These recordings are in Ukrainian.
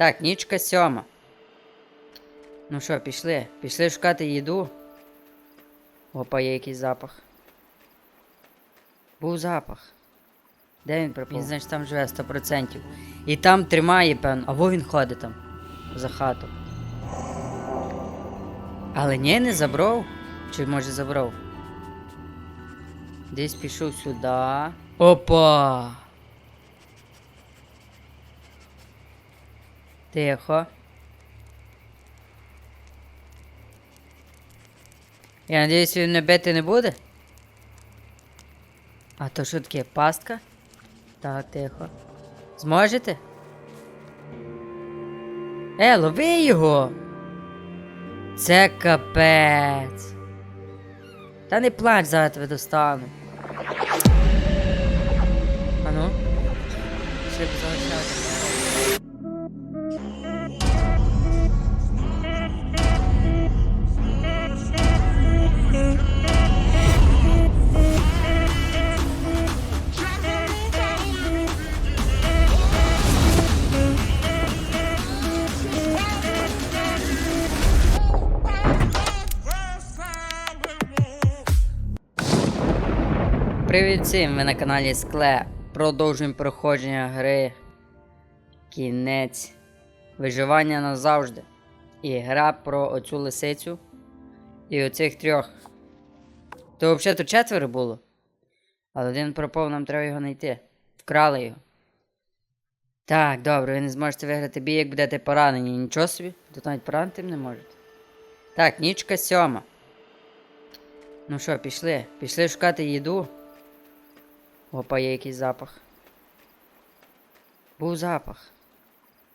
Так, нічка сьома. Ну що, пішли? Пішли шукати їду. Опа, є якийсь запах. Був запах. Де він пропав? Він, значить, там живе 100%. І там тримає, певно. А во він ходить там. За хату. Але ні, не забрав. Чи може забрав? Десь пішов сюди. Опа! Тихо. Я надіюсь, він не бити не буде. А то що таке? Пастка? Так, тихо. Зможете? Е, лови його! Це капець. Та не плач, зараз тебе достану. Привіт всім! Ви на каналі Скле. Продовжуємо проходження гри. Кінець. Виживання назавжди. І гра про оцю лисицю. І оцих трьох. То взагалі то четверо було. Але один пропав, нам треба його знайти. Вкрали його. Так, добре, ви не зможете виграти бій, як будете поранені. Нічого собі. Тут навіть поранити не можете. Так, нічка сьома. Ну що, пішли? Пішли шукати їду. Опа, є якийсь запах. Був запах.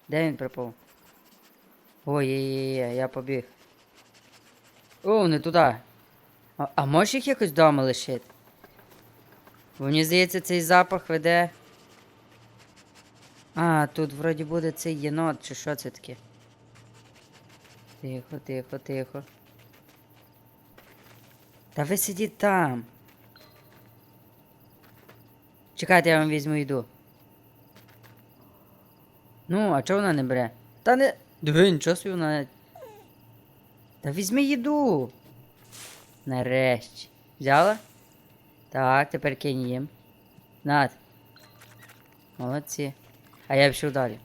Де він пропав? Ой, є, є, є, я побіг. О, не туди. А, а можеш їх якось вдома лишити? Бо мені здається, цей запах веде. А, тут вроді буде цей єнот, чи що це таке? Тихо, тихо, тихо. Та ви сидіть там. Чекайте, я вам візьму їду. Ну, а чого вона не бере? Та не. Диви, нічого собі вона. Та візьми їду. Нарешті. Взяла? Так, тепер кинь їм. Над. Молодці. А я пішов далі.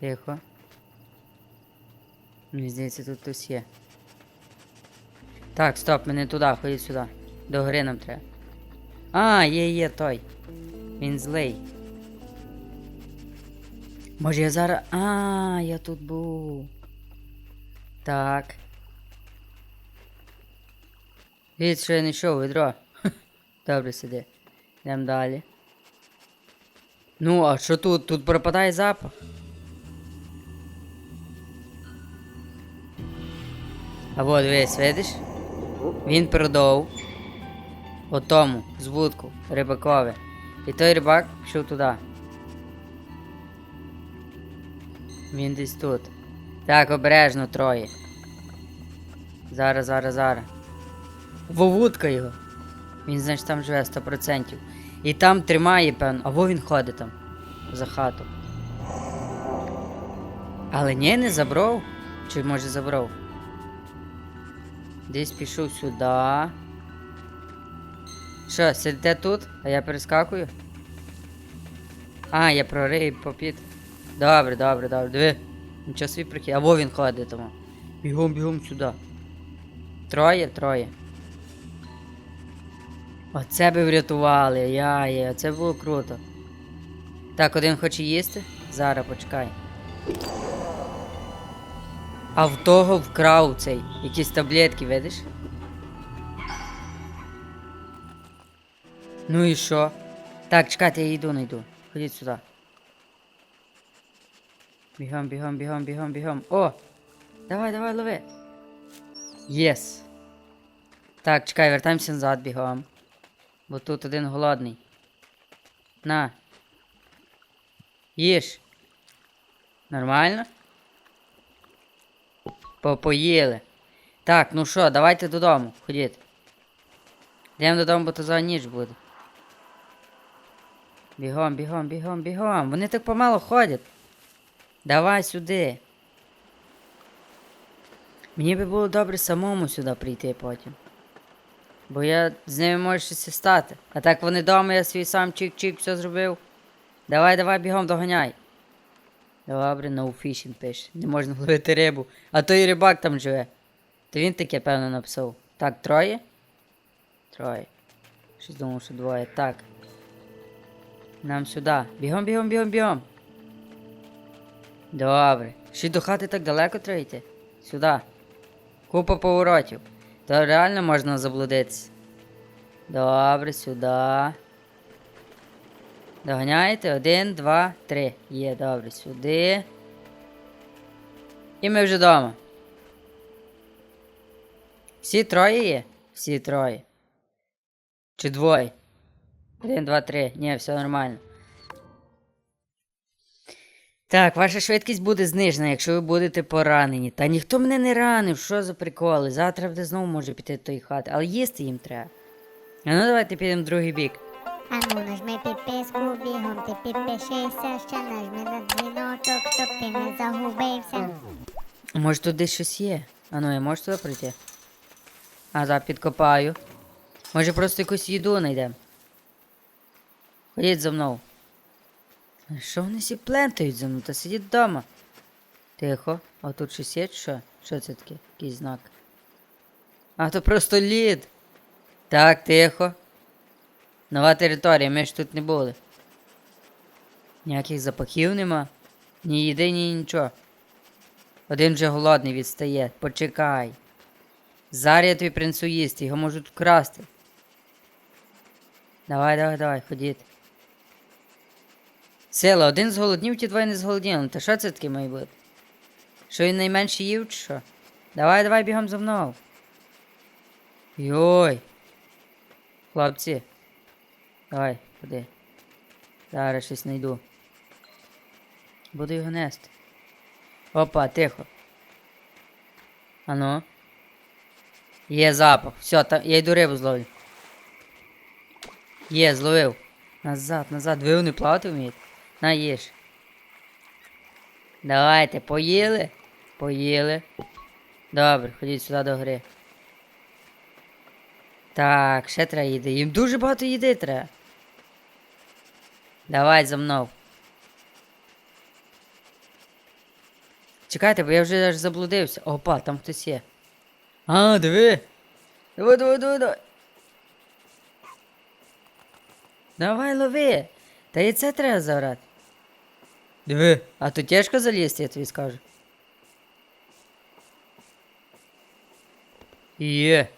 Тихо. Мені здається, тут хтось є. Так, стоп, мене туди, ходіть сюди. До гри нам треба. А, є, є той. Він злий. Може я зараз. А, я тут був. Так. Від, що я не йшов, відро. Добре сиди. Йдемо далі. Ну, а що тут? Тут пропадає запах. А вот дивись, видиш? Він продав отому звудку рибакові. І той рибак пішов туди. Він десь тут. Так, обережно троє. Зараз, зараз, зараз. Вовутка його. Він, значить, там живе 100%. І там тримає, певно. А во він ходить там. За хату. Але ні, не забрав. Чи може забрав? Десь пішов сюди. Що, сидите тут, а я перескакую? А, я прорив попід. Добре, добре, добре. Диви. Нічого собі прикид. А во він ходить тому. Бігом, бігом сюди. Троє, троє. Оце би врятували, яє, оце було круто. Так, один хоче їсти? Зараз почекай. А в того вкрав цей. Якісь таблетки, видиш? Ну і що? Так, чекайте, я йду, найду. Ходіть сюди. Бігом, бігом, бігом, бігом, бігом. О! Давай, давай, лови. Єс. Так, чекай, вертаємося назад бігом. Бо тут один голодний. На. Їж. Нормально? Попоїли. Так, ну що, давайте додому. Ходіть. Йдемо додому, бо то за ніч буде. Бігом, бігом, бігом, бігом. Вони так помало ходять. Давай сюди. Мені би було добре самому сюди прийти потім. Бо я з ними можу щось стати. А так вони вдома, я свій сам чик-чик все зробив. Давай, давай, бігом доганяй. Добре, no fishing пише. Не можна ловити рибу. А той рибак там живе. То він таке, певно, написав. Так, троє? Троє. Щось думав, що двоє. Так. Нам сюди. Бігом, бігом, бігом, бігом. Добре. Ще до хати так далеко треба. Сюди. Купа поворотів. То реально можна заблудитися. Добре, сюди. Доганяєте? Один, два, три. Є, добре, сюди. І ми вже вдома. Всі троє є? Всі троє. Чи двоє? Один, два, три. Ні, все нормально. Так, ваша швидкість буде знижена, якщо ви будете поранені. Та ніхто мене не ранив, що за приколи? Завтра буде знову може піти до тої хати, але їсти їм треба. А ну давайте підемо в другий бік. А ну нажми підписку бігом, ти підпишися, ще нажми на дзвіночок, щоб ти не загубився. Може тут десь щось є? А ну я можу туди прийти? А, так, підкопаю. Може просто якусь їду знайдемо. Ходіть за мною. Що вони всі плентають за мною? Та сидіть вдома. Тихо. А тут щось є що? Що це таке? Якийсь знак. А то просто лід. Так, тихо. Нова територія, ми ж тут не були. Ніяких запахів нема. Ні їди, ні нічого. Один вже голодний відстає. Почекай. Зараз я тобі принесу їсти, його можуть вкрасти. Давай, давай, давай, ходіть. Сила, один зголоднів, ті двоє не зголодніли. Та що це таке має бути? Що він найменше їв, чи що? Давай, давай бігом за мною. Йой. Хлопці. Давай, ходи. Зараз щось знайду. Буду його нести. Опа, тихо. Ану. Є запах. Все, та, я йду рибу зловлю. Є, зловив. Назад, назад. Ви вони плавати вмієте? На їж. Давайте, поїли? Поїли. Добре, ходіть сюди до гри. Так, ще треба їди. Їм дуже багато їди треба. Давай за мною. Чекайте, бо я вже аж заблудився. Опа, там хтось є. А, диви. Давай, давай, давай, давай. Давай лови. Та і це треба забрати. Диви, а тут тяжко залізти, я тобі скажу. Є.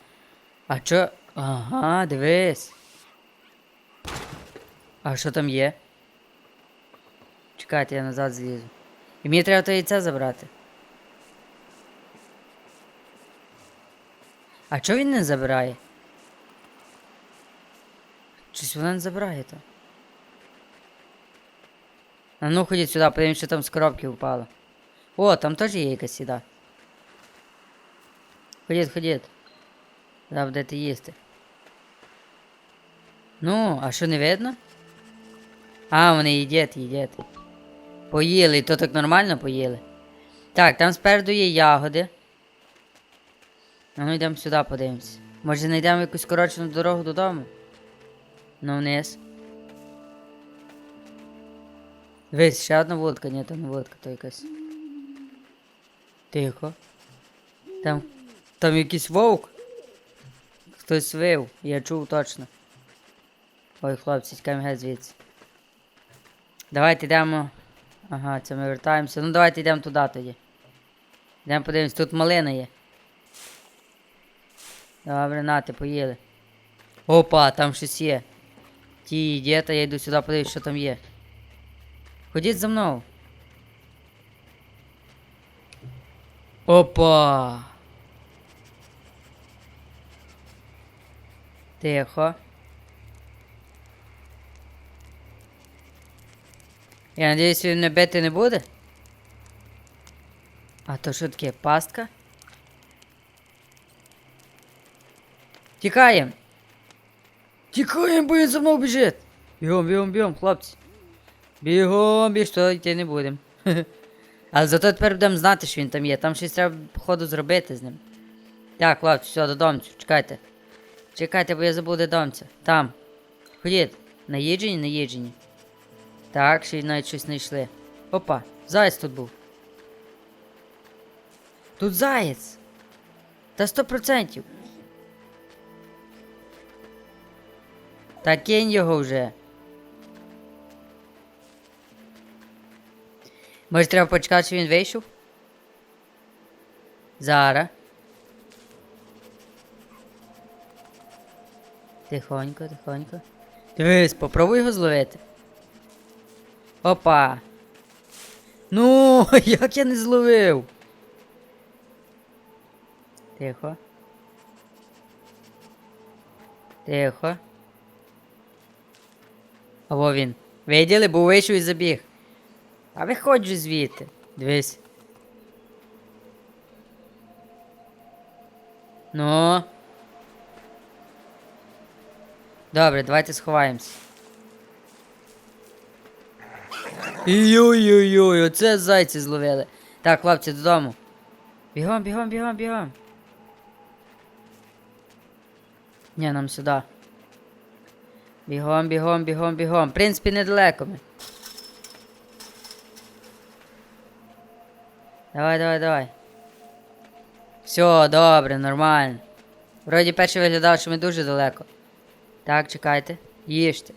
А чо? Ага, дивись. А що там є? Чекайте, я назад злізу. І мені треба то яйце забрати. А чого він не забирає? Щось вона не забирає то. А ну ходіть сюди, подивимось, що там з коробки впало. О, там теж є якась їда. Ходіть, ходіть. Зараз будете їсти. Ну, а що не видно? А, вони їдять, їдять. Поїли, то так нормально поїли. Так, там спереду є ягоди. А ну йдемо сюди подивимось. Може знайдемо якусь коротшу дорогу додому? Ну вниз. Дивись, ще одна вудка, ні, то не вудка, то якась. Тихо. Там. Там якийсь вовк. Хтось вив, я чув точно. Ой, хлопці, тікаємо геть звідси. Давайте йдемо. Ага, це ми вертаємося. Ну давайте йдемо туди тоді. Йдемо подивимось, тут малина є. Добре, нате, поїли. Опа, там щось є. Ті їдять, я йду сюди подивлюсь, що там є. Ходіть за мною. Опа. Тихо. Я надіюсь, він не бити не буде. А то що таке, пастка? Тікаємо. Тікаємо, бо він за мною біжить. Бігом, бігом, бігом, хлопці. Бігом, біг, що йти не будемо. Але зато тепер будемо знати, що він там є. Там щось треба, походу, зробити з ним. Так, хлопці, все, додомцю, чекайте. Чекайте, бо я забув де домця. Там. Ходіть. Наїджені, наїджені. Так, ще й навіть щось знайшли. Опа, заєць тут був. Тут заєць. Та сто процентів. Та кинь його вже. Може треба почекати, щоб він вийшов? Зараз. Тихонько, тихонько. Дивись, попробуй його зловити. Опа. Ну, як я не зловив. Тихо. Тихо. А во він. Виділи, бо вийшов і забіг. А виходь же звідти. Дивись. Ну. Добре, давайте сховаємось. Йой-йой-йой, оце зайці зловили. Так, хлопці, додому. Бігом, бігом, бігом, бігом. Ні, нам сюди. Бігом, бігом, бігом, бігом. В принципі, недалеко ми. Давай, давай, давай. Все, добре, нормально. Вроді перший виглядав, що ми дуже далеко. Так, чекайте. Їжте.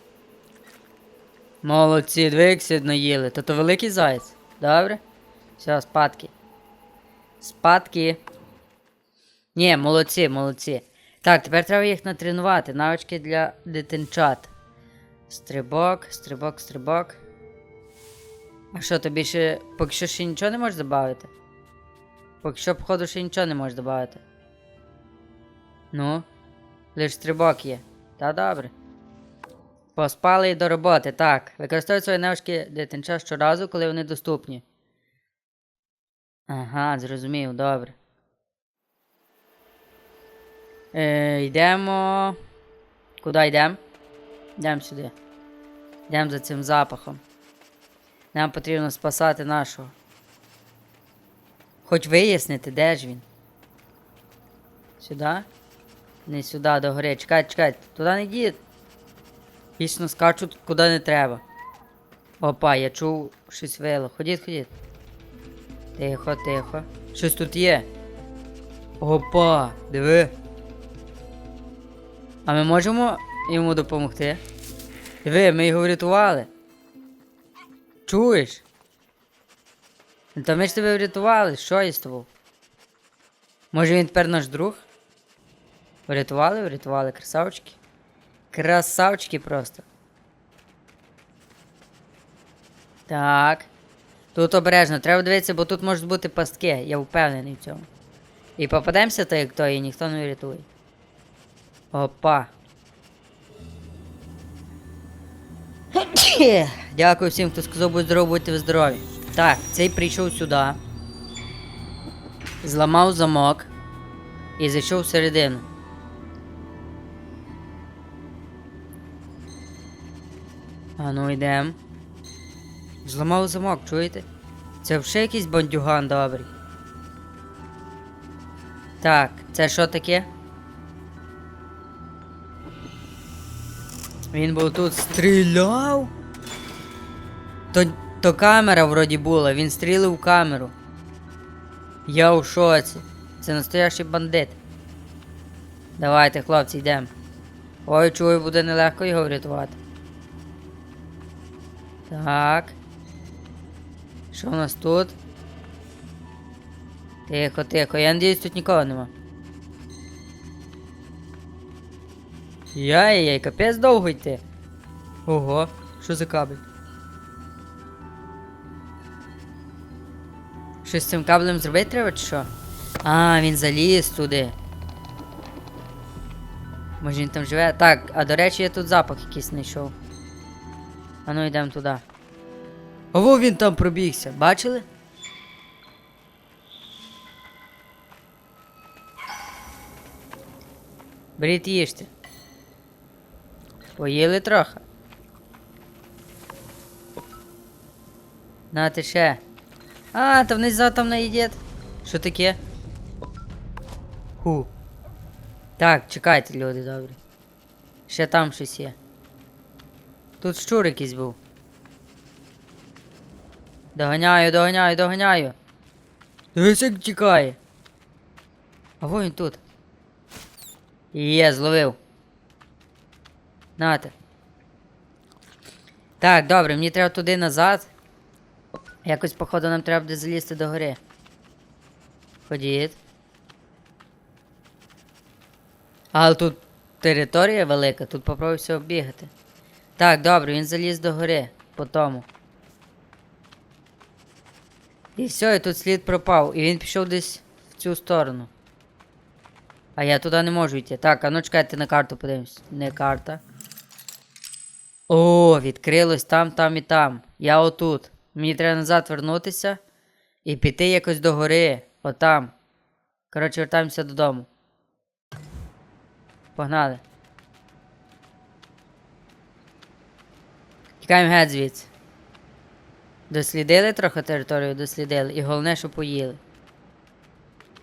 Молодці, двіксі наїли. То то великий заяць. Добре? Все, спадки. Спадки. Ні, молодці, молодці. Так, тепер треба їх натренувати. Навички для дитинчат. Стрибок, стрибок, стрибок. А що, тобі ще. Поки що ще нічого не можеш додати? Поки що, походу, ще нічого не можеш додати. Ну, лиш стрибок є. Та добре. Поспали до роботи. Так. Використовуй свої навички дитинча щоразу, коли вони доступні. Ага, зрозумів, добре. Е, йдемо. Куди йдемо? Йдемо сюди. Йдемо за цим запахом. Нам потрібно спасати нашого. Хоч вияснити, де ж він. Сюди? Не сюди, до гори. Чекайте, чекайте. Туди не йдіть. Вічно скачуть куди не треба. Опа, я чув щось вило. Ходіть, ходіть. Тихо, тихо. Щось тут є. Опа, диви. А ми можемо йому допомогти? Диви, ми його врятували. Чуєш? Та ми ж тебе врятували, що я з тобою? Може він тепер наш друг? Врятували, врятували, красавчики. Красавчики просто. Так. Тут обережно, треба дивитися, бо тут можуть бути пастки, я впевнений в цьому. І попадемося так, як то, і ніхто не врятує. Опа. Дякую всім, хто сказав, будь здоров, будьте ви здорові. Так, цей прийшов сюди. Зламав замок. І зайшов всередину. А ну йдем. Зламав замок, чуєте? Це вже якийсь бандюган добрий. Так, це що таке? Він був тут стріляв. То, то камера вроді була, він стрілив в камеру. Я у шоці. Це настоящий бандит. Давайте, хлопці, йдемо. Ой, чую, буде нелегко його врятувати. Так. Що у нас тут? Тихо, тихо. Я надіюсь, тут нікого нема. Яй-яй, капець довго йти. Ого, що за кабель? Щось з цим каблем зробити треба чи що? А, він заліз туди. Може він там живе. Так, а до речі, я тут запах якийсь знайшов. А ну йдемо туди. Ого, він там пробігся, бачили? Беріть їжте. Поїли трохи. Нате ще. А, то внизу там наїдет. Що таке? Ху. Так, чекайте, люди добрі. Ще там щось є. Тут щур якийсь був. Доганяю, доганяю, доганяю. Дивись, як тікає. А во він тут. Є, зловив. Нате. Так, добре, мені треба туди назад. Якось, походу, нам треба буде залізти до гори. Ходіть. Але тут територія велика, тут попробуй все оббігати. Так, добре, він заліз до гори по тому. І все, і тут слід пропав. І він пішов десь в цю сторону. А я туди не можу йти. Так, а ну чекайте на карту подивимось. Не карта. О, відкрилось там, там і там. Я отут. Мені треба назад вернутися і піти якось до гори. Отам. Коротше, вертаємося додому. Погнали. Тікаємо геть звідси. Дослідили трохи територію, дослідили. І головне, що поїли.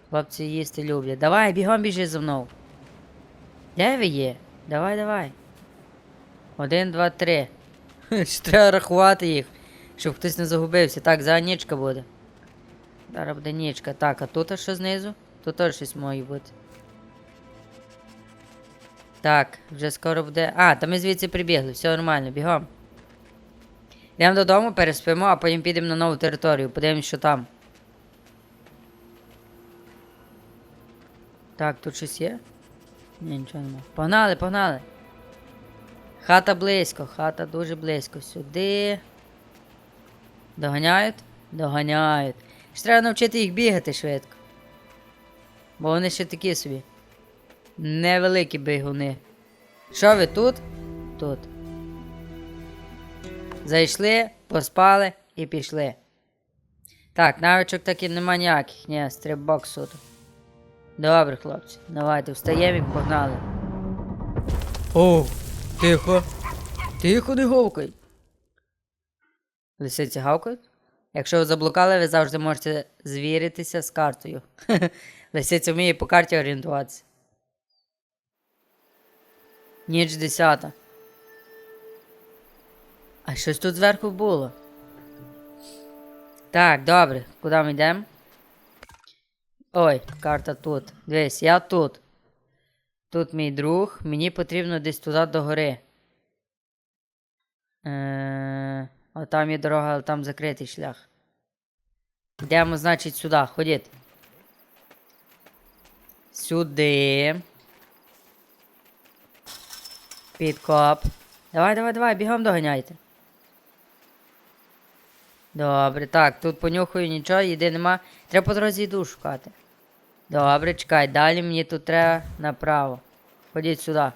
Хлопці їсти люблять. Давай, бігом біжи за мною. Де ви є? Давай, давай. Один, два, три. Треба рахувати їх, щоб хтось не загубився. Так, за нічка буде. Зараз буде нічка. Так, а тут що знизу? Тут теж щось має бути. Так, вже скоро буде. А, та ми звідси прибігли, все нормально, бігом. Йдемо додому, переспимо, а потім підемо на нову територію, подивимось, що там. Так, тут щось є? Ні, нічого нема. Погнали, погнали. Хата близько, хата дуже близько. Сюди. Доганяють? Доганяють. Ще треба навчити їх бігати швидко. Бо вони ще такі собі. Невеликі бігуни. Що ви тут? Тут. Зайшли, поспали і пішли. Так, навичок таки нема ніяких. Ні, стрибок суто. Добре, хлопці, давайте встаємо і погнали. О, тихо. Тихо, не гавкай. Лисиці гавкають? Якщо ви заблукали, ви завжди можете звіритися з картою. Лисиця вміє по карті орієнтуватися. Ніч десята. А щось тут зверху було. Так, добре, куди ми йдемо? Ой, карта тут. Дивись, я тут. Тут мій друг. Мені потрібно десь туди до гори. Е, а там є дорога, але там закритий шлях. Йдемо, значить, сюди. Ходіть. Сюди. Підкоп. Давай, давай, давай, бігом доганяйте. Добре, так, тут понюхаю нічого, їди нема. Треба по дорозі йду шукати. Добре, чекай, далі мені тут треба направо. Ходіть сюди.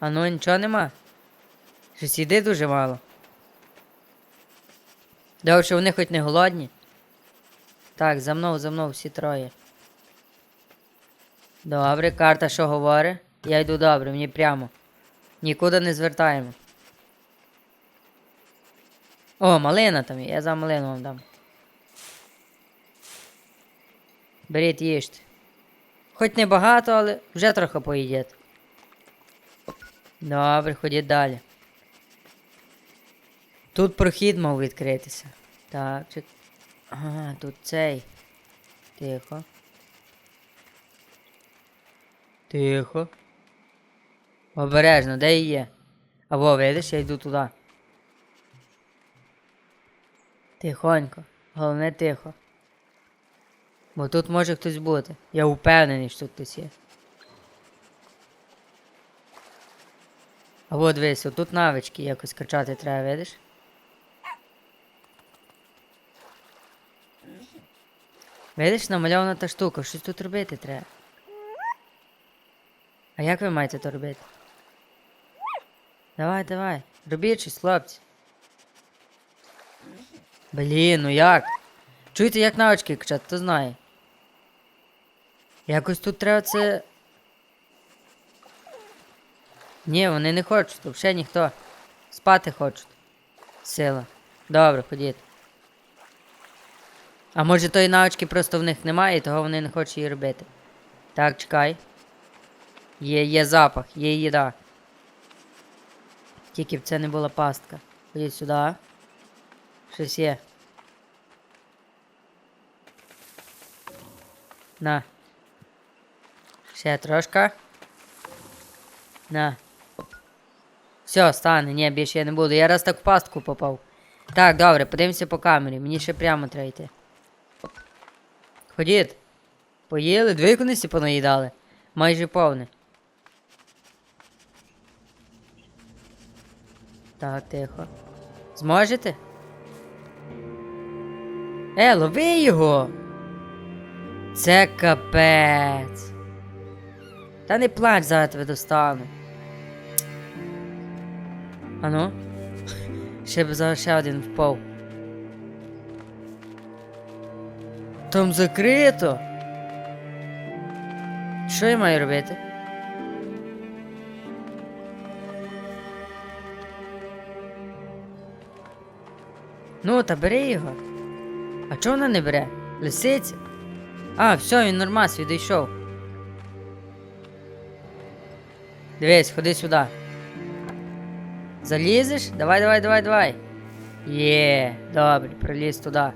А ну нічого нема. Щось їди дуже мало. Добре, вони хоч не голодні. Так, за мною, за мною всі троє. Добре, карта що говорить? Я йду добре, мені прямо. Нікуди не звертаємо. О, малина там є, я за малину вам дам. Беріть їжте. Хоч не багато, але вже трохи поїдять. Добре, ходіть далі. Тут прохід мав відкритися. Так, чи... Ага, тут цей. Тихо. Тихо. Обережно, де є? Або видиш, я йду туди. Тихонько. Головне тихо. Бо тут може хтось бути. Я впевнений, що тут хтось є. А от дивись, отут навички якось качати треба, видиш? Видиш, намальована та штука, щось тут робити треба. А як ви маєте то робити? Давай, давай. Робіть щось, хлопці. Блін, ну як? Чуєте, як навички качати, хто знає. Якось тут треба це. Ні, вони не хочуть, взагалі ніхто. Спати хочуть. Сила. Добре, ходіть. А може тої навички просто в них немає, і того вони не хочуть її робити. Так, чекай. Є, є запах, є їда. Тільки б це не була пастка. Ходіть сюди. Щось є. На. Ще трошка. На. Все, стане, ні, більше я не буду. Я раз так в пастку попав. Так, добре, подивимося по камері. Мені ще прямо треба йти. Ходіть. Поїли, дві конусі понаїдали. Майже повне. Так, тихо. Зможете? Е, лови його! Це капець. Та не плач, зараз тебе достану. Ану. Ще б зараз ще один впав. Там закрито. Що я маю робити? Ну, та бери його. А чого вона не бере? Лисиця? А, все, він нормас, відійшов. Дивись, ходи сюди. Залізеш? Давай, давай, давай, давай. Є, добре, проліз туди.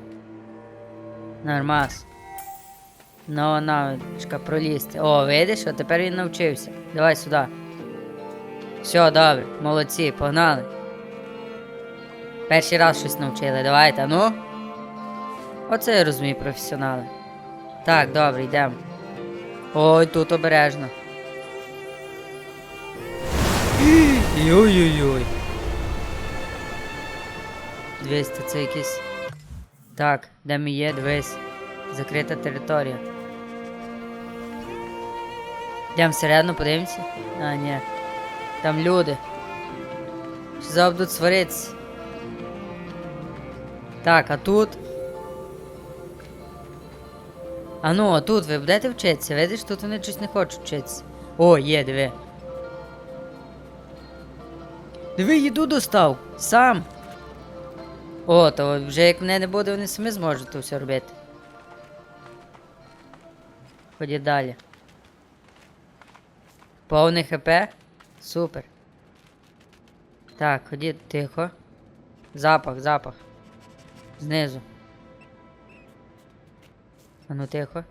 Нормас. Ну, навичка пролізти. О, видиш, от тепер він навчився. Давай сюди. Все, добре, молодці, погнали. Перший раз щось навчили, давайте, ну. Оце я розумію, професіонали. Так, добре, йдемо. Ой, тут обережно. Ой-ой-ой. 200 це якийсь. Так, де ми є, дивись. Закрита територія. Йдемо всередину, подивимося. А, ні. Там люди. Що будуть сваритися. Так, а тут. А ну, а тут ви будете вчитися? Видиш, тут вони щось не хочуть вчитися. О, є, диви. Диви, їду достав. Сам. О, то вже як мене не буде, вони самі зможуть то все робити. Ходіть далі. Повний ХП? Супер. Так, ходіть тихо. Запах, запах. Знизу. А ну тихо.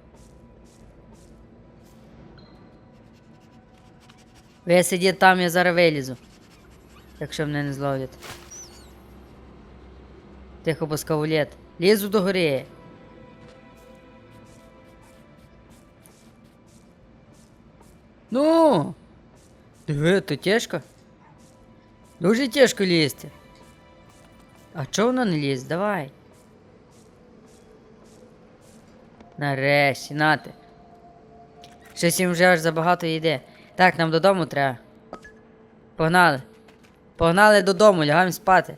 Ви сидіть там, я зараз вилізу. Якщо мене не зловлять. Тихо, бо скавулет. Лізу до гори. Ну. Диви, то тяжко. Дуже тяжко лізти. А чого воно не ліз? Давай. Нарешті, нати. Щось їм вже аж забагато йде. Так, нам додому треба. Погнали. Погнали додому, лягаємо спати.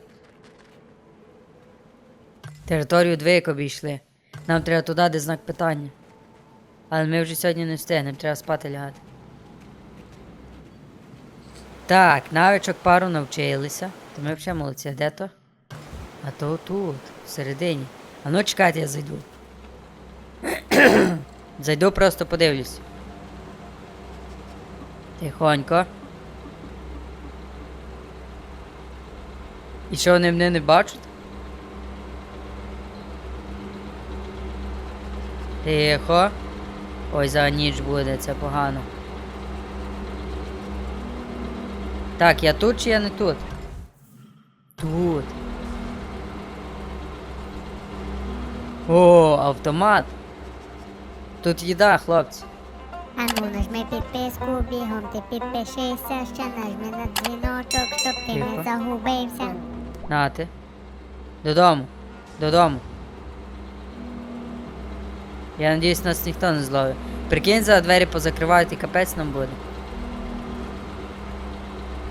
Територію двійко обійшли. Нам треба туди, де знак питання. Але ми вже сьогодні не встигнемо, треба спати лягати. Так, навичок пару навчилися. То ми взагалі молодці, де то? А то тут, всередині. А ну чекайте, я зайду. Зайду, просто подивлюсь. Тихонько. І що вони мене не бачать? Тихо. Ой, за ніч буде, це погано. Так, я тут чи я не тут? Тут. О, автомат. Тут їда, хлопці. А ну нажми підписку, бігом ти підпишися, ще нажми на дзвіночок, щоб ти Тихо. не загубився. Нати. Додому. Додому. Я надіюсь, нас ніхто не зловить. Прикинь, за двері позакривають і капець нам буде.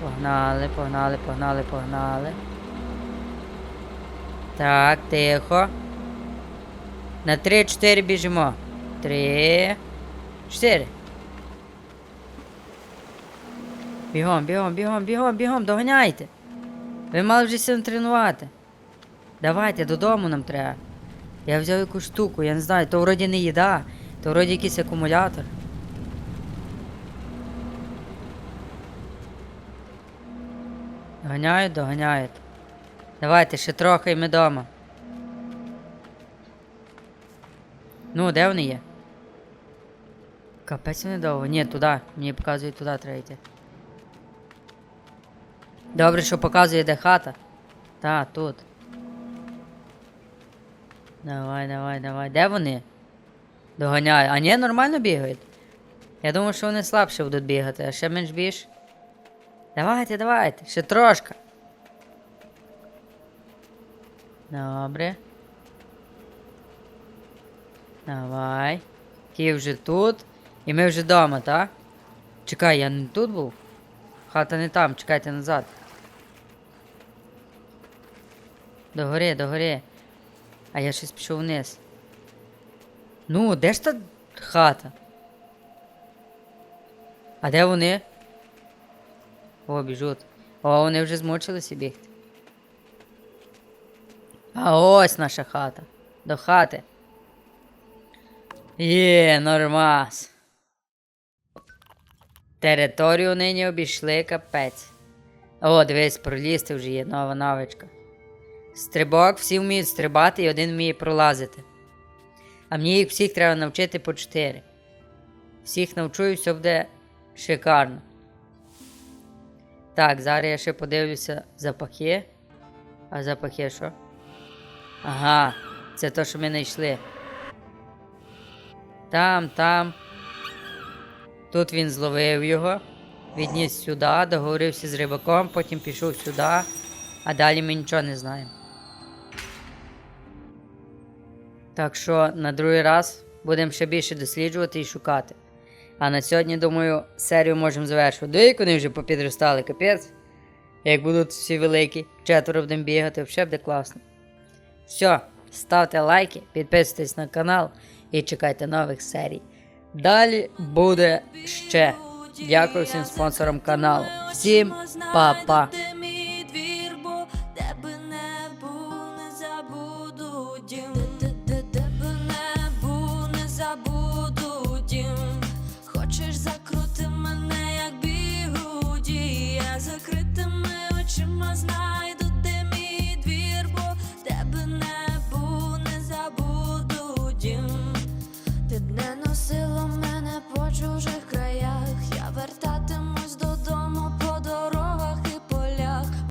Погнали, погнали, погнали, погнали. Так, тихо. На 3-4 біжимо. 3. 4. Бігом, бігом, бігом, бігом, бігом, доганяйте. Ви мали вже сьогодні тренувати. Давайте, додому нам треба. Я взяв якусь штуку, я не знаю, то вроді не їда, то вроді якийсь акумулятор. Доганяють, доганяють. Давайте ще трохи і ми дома. Ну, де вони є? Капець вони довго. Ні, туди. Мені показують туди треба йти. Добре, що показує, де хата. Та, тут. Давай, давай, давай. Де вони? Доганяю. А ні, нормально бігають. Я думав, що вони слабше будуть бігати, а ще менш більш. Давайте, давайте, ще трошки. Добре. Давай. Ті вже тут. І ми вже вдома, так? Чекай, я не тут був? Хата не там, чекайте назад. Догори, догори. А я щось пішов вниз. Ну, де ж та хата? А де вони? О, біжуть. О, вони вже змучилися бігти. А ось наша хата. До хати. Є, нормас. Територію нині обійшли капець. О, дивись, пролізти вже є нова навичка. Стрибок, всі вміють стрибати і один вміє пролазити. А мені їх всіх треба навчити по чотири. Всіх навчу і все буде шикарно. Так, зараз я ще подивлюся запахи. А запахи що? Ага, це то, що ми знайшли. Там, там. Тут він зловив його, відніс сюди, договорився з рибаком, потім пішов сюди, а далі ми нічого не знаємо. Так що на другий раз будемо ще більше досліджувати і шукати. А на сьогодні, думаю, серію можемо завершувати. Як вони вже попідростали, капець. Як будуть всі великі, четверо будемо бігати, взагалі буде класно. Все, ставте лайки, підписуйтесь на канал і чекайте нових серій. Далі буде ще. Дякую всім спонсорам каналу. Всім па-па!